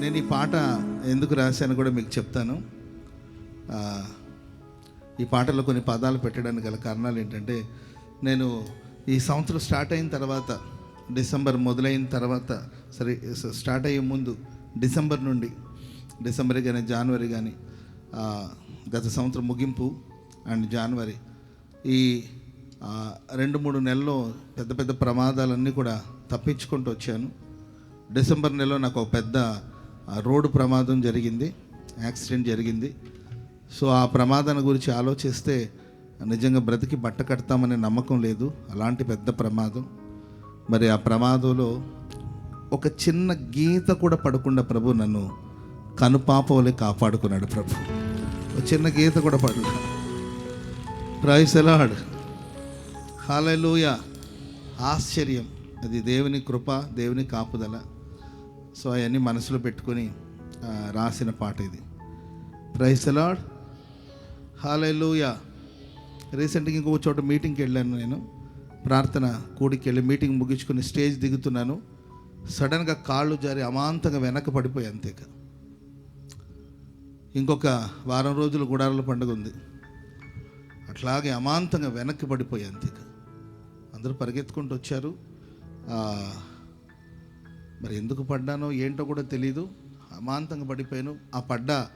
నేను ఈ పాట ఎందుకు రాశాను కూడా మీకు చెప్తాను. ఈ పాటలో కొన్ని పదాలు పెట్టడానికి గల కారణాలు ఏంటంటే నేను ఈ సంవత్సరం స్టార్ట్ అయిన తర్వాత డిసెంబర్ మొదలైన తర్వాత సరే స్టార్ట్ అయ్యే ముందు డిసెంబర్ నుండి డిసెంబర్ కానీ జనవరి కానీ గత సంవత్సరం ముగింపు అండ్ జనవరి ఈ రెండు మూడు నెలల్లో పెద్ద పెద్ద ప్రమాదాలన్నీ కూడా తప్పించుకుంటూ వచ్చాను. డిసెంబర్ నెలలో నాకు ఒక పెద్ద రోడ్డు ప్రమాదం జరిగింది యాక్సిడెంట్ జరిగింది. సో ఆ ప్రమాదాన్ని గురించి ఆలోచిస్తే నిజంగా బ్రతికి బట్ట కడతామనే నమ్మకం లేదు. అలాంటి పెద్ద ప్రమాదం. మరి ఆ ప్రమాదంలో ఒక చిన్న గీత కూడా పడకుండా ప్రభు నన్ను కనుపాపవలే కాపాడుకున్నాడు ప్రభు. ఒక చిన్న గీత కూడా పడలేదు ప్రైస్ ఎలాడ్ హాలూయ ఆశ్చర్యం. అది దేవుని కృప దేవుని కాపుదల. సో అవన్నీ మనసులో పెట్టుకొని రాసిన పాట ఇది. ప్రైస్ అలాడ్ హాలూయా రీసెంట్గా ఇంకో చోట మీటింగ్కి వెళ్ళాను నేను. ప్రార్థన కూడికి వెళ్ళి మీటింగ్ ముగించుకొని స్టేజ్ దిగుతున్నాను. సడన్గా కాళ్ళు జారి అమాంతంగా వెనక్కి పడిపోయి అంతేక ఇంకొక వారం రోజులు గుడారాల పండుగ ఉంది. అట్లాగే అమాంతంగా వెనక్కి పడిపోయి అంతేక అందరూ పరిగెత్తుకుంటూ వచ్చారు. మరి ఎందుకు పడ్డానో ఏంటో కూడా తెలీదు. అమాంతంగా పడిపోయాను. ఆ పడ్డ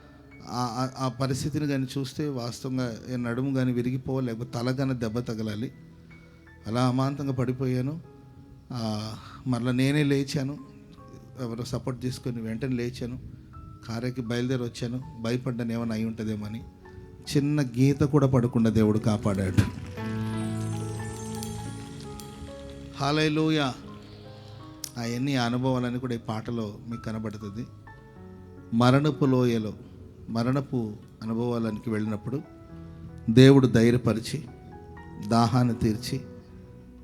ఆ- పరిస్థితిని కానీ చూస్తే వాస్తవంగా నడుము కానీ విరిగిపో లేకపోతే తల కానీ దెబ్బ తగలాలి. అలా అమాంతంగా పడిపోయాను. మరలా నేనే లేచాను. ఎవరో సపోర్ట్ తీసుకొని వెంటనే లేచాను. కారేకి బయలుదేరి వచ్చాను. భయపడ్డాను ఏమైనా అయి ఉంటుందేమో అని. చిన్న గీత కూడా పడకుండా దేవుడు కాపాడాడు. హాలైలోయ అవన్నీ అనుభవాలని కూడా ఈ పాటలో మీకు కనబడుతుంది. మరణపు లోయలో మరణపు అనుభవాలనికి వెళ్ళినప్పుడు దేవుడు ధైర్యపరిచి దాహాన్ని తీర్చి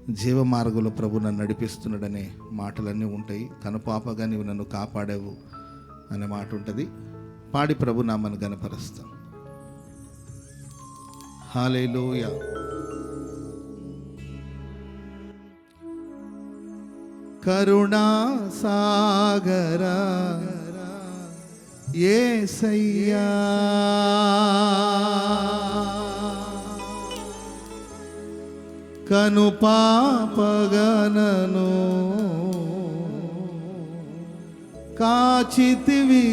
జీవ మార్గంలో ప్రభు నన్ను నడిపిస్తున్నాడనే మాటలన్నీ ఉంటాయి. కనుపాపగా నీవు నన్ను కాపాడావు అనే మాట ఉంటుంది. పాడి ప్రభు నామను గనపరుస్తాం హాలేలోయా కరుణా సాగర ఏసయ్యా కను పాపగనను కాచితివీ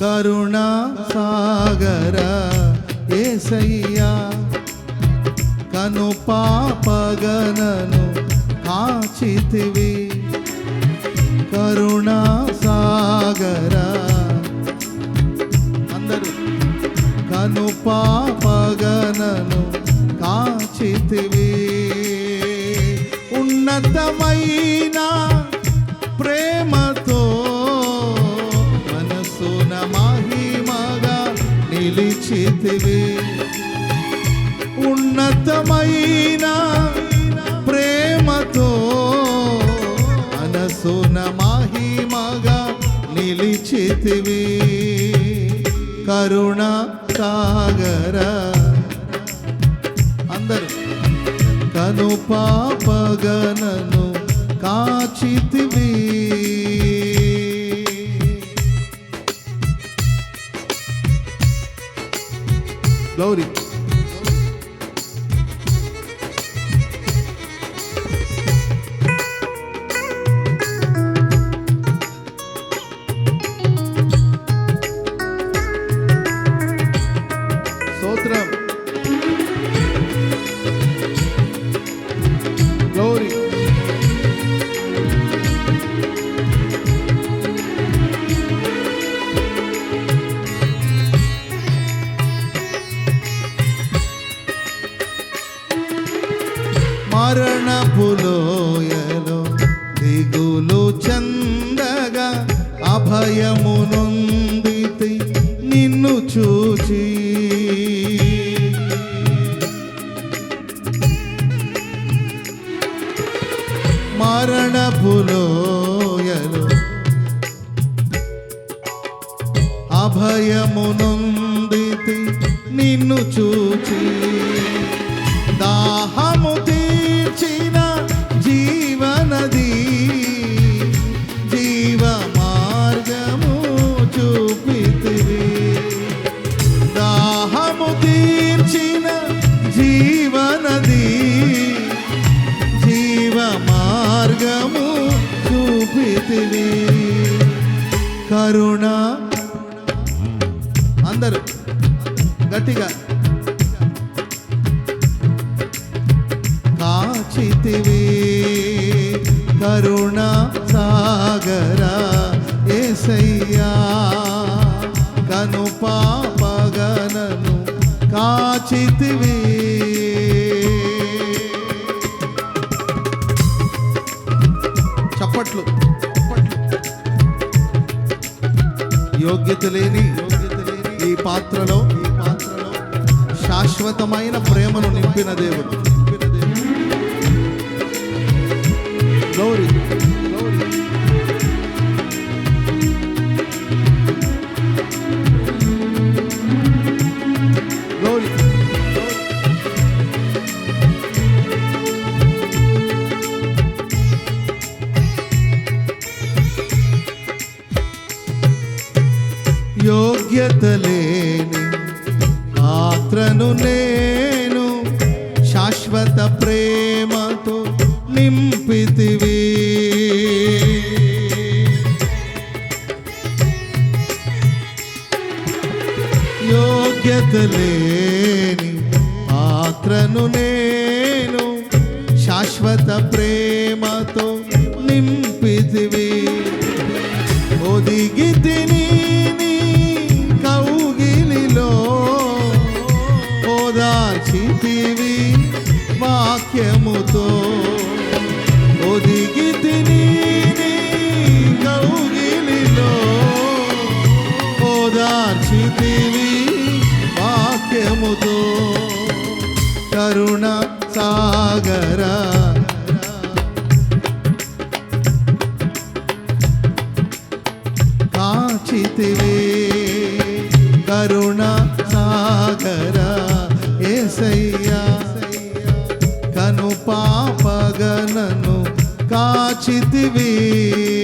కరుణా సాగర ఏసయ్యా కను పాపగనను కాచితివి. కరుణా సాగర అందరూ కను పాపగనను కాచితివి. ఉన్నతమైన ప్రేమతో నిలిచితివి. ఉన్నతమైన ప్రేమతో అనసున మహిమగా నిలిచితివి. కరుణ సాగర. అందరూ కను పాపగనను కాచితివి. Loaded. మరణపులోయలో దిగులు చందగా అభయమునుందితి నిన్ను చూచి. మరణపులోయలో అభయమునుందితి ಸಿತಿವಿ కరుణ సాగర ఏసయ్యా కను పాపగనను కాచితివి. చప్పట్లు చప్పట్లు. యోగ్యత లేని ఈ పాత్రలో ఈ పాత్రలో శాశ్వతమైన ప్రేమను నింపిన దేవుడు. నింపితివి యోగ్యత లేని పాత్రను నేను శాశ్వత ప్రేమతో నింపితివి. ఒదిగి తిని నీ కౌగిలిలో ఓదార్చితివి వాక్యముతో. ఒదిగి తిని కౌగిలిలో ఓదార్చితివి వాక్యముతో. కరుణ సాగరా కాచితివి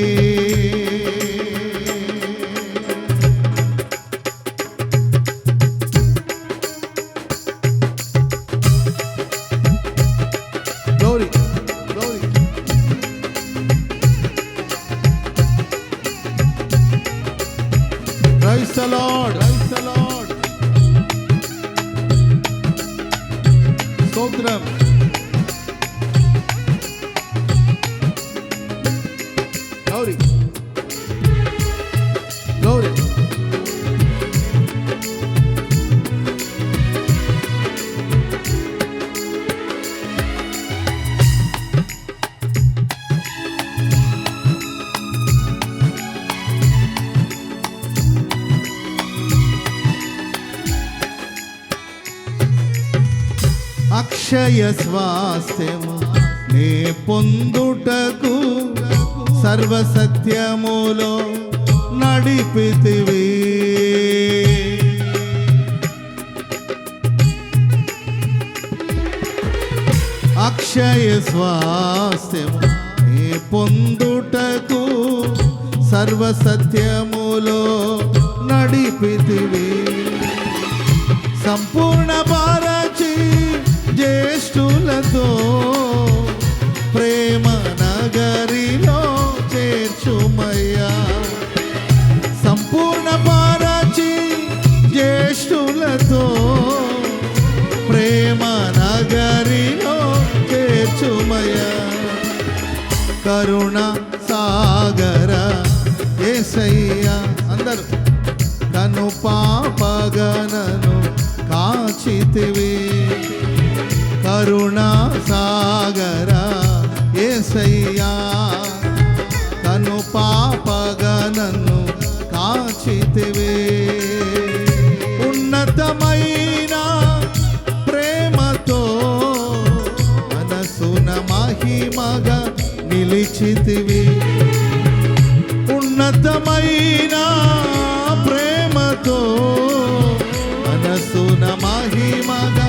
హృదయ స్వాస్థ్యము నే పొందుటకు సర్వసత్యములో నడిపితివి. అక్షయ స్వాస్థ్యము నే పొందుటకు సర్వసత్యములో నడిపితివి. సంపూర్ణ భారచి జ్యేష్ఠులతో ప్రేమ నగరిలో చేర్చుమయ్యా. సంపూర్ణ భారచి జ్యేష్ఠులతో ప్రేమ నగరిలో చేర్చుమయ్యా. కరుణ సాగర ఏసయ్యా అందరూ. కను పాపగనను కాచితివే. కరుణ సాగర ఏసయ్యా తను పాపగా నన్ను కాచితివే. ఉన్నతమైన ప్రేమతో మనసున మహిమగా నిలిచితివి. ఉన్నతమైన ప్రేమతో మనసున మహిమగా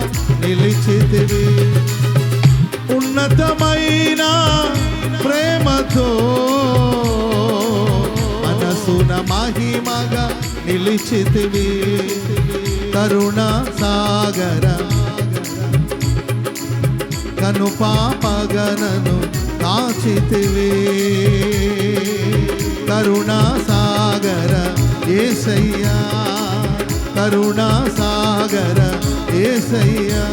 నిలిచితివి. ఉన్నతమైన ప్రేమతో మనసున మహిమగా నిలిచితివి. కరుణ సాగర కను పాపగనను కాచితివి. కరుణ సాగర ఏసయ్యా. కరుణ సాగర ఏసయ్యా.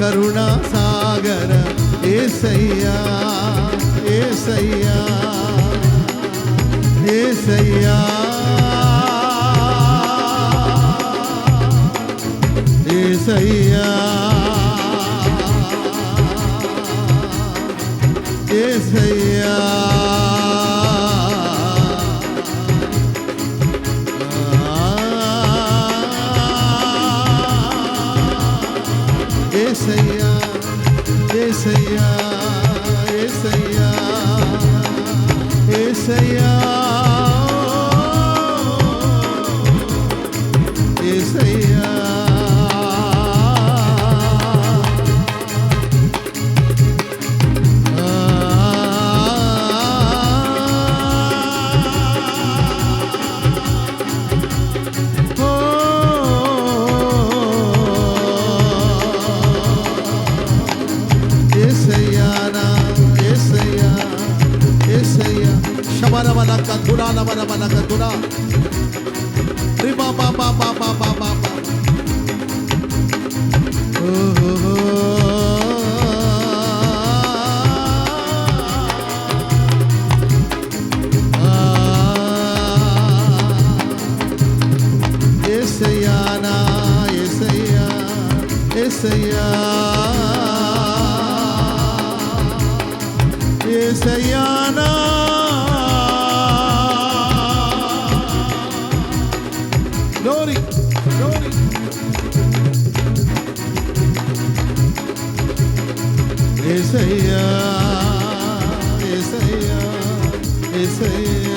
కరుణ సాగర ఏసయ్యా. ఏసయ్యా. ఏసయ్యా. ఏసయ్యా. ఏసయ్యా. say ஏசையா ஏசையானா ஏசையா ஏசையா ஏசையா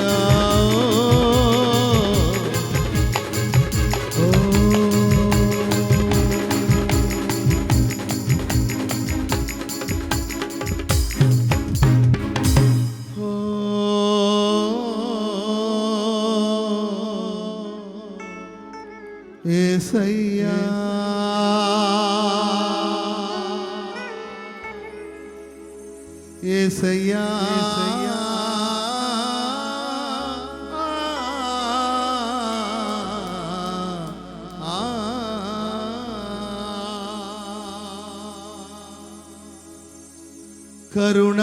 करुण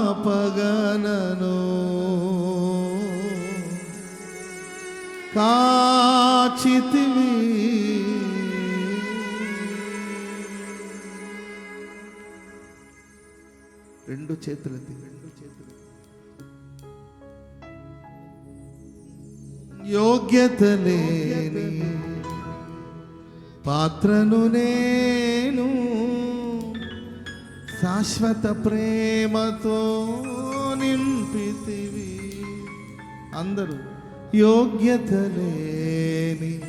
పాపగనను. కాచితివి. రెండు చేతులెత్తి రెండు చేతులు యోగ్యత లేని పాత్రను నేను శాశ్వత ప్రేమతో నింపితివి. అందరూ యోగ్యత లేని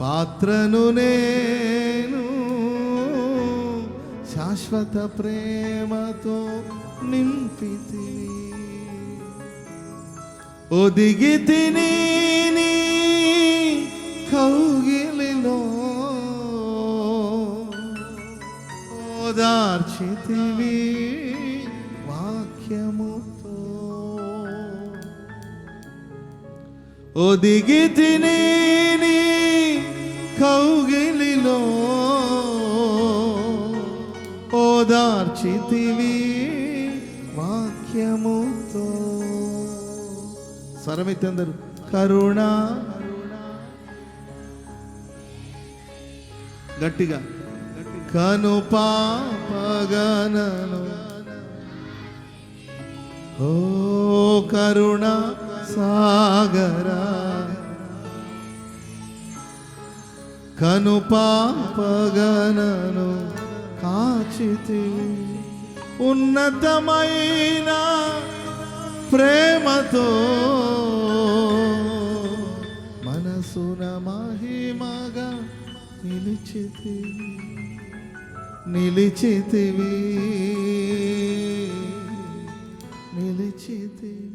పాత్రను నేను శాశ్వత ప్రేమతో నింపితివి. ఒదిగి తిని కౌగిలిలో ఓదార్చితివి వాక్యముతో. ఒదిగి తిని కౌగిలిలో. ఓదార్చితివి వాక్యముతో. స్వరమితి అందరు కరుణ. గట్టిగా. కను పాపగనను ఓ కరుణ సాగరా. కను పాపగనను కాచితి. ఉన్నతమైన ప్రేమతో మనసున మహిమగా నిలిచితి. నిలిచితివి. నిలిచితివి.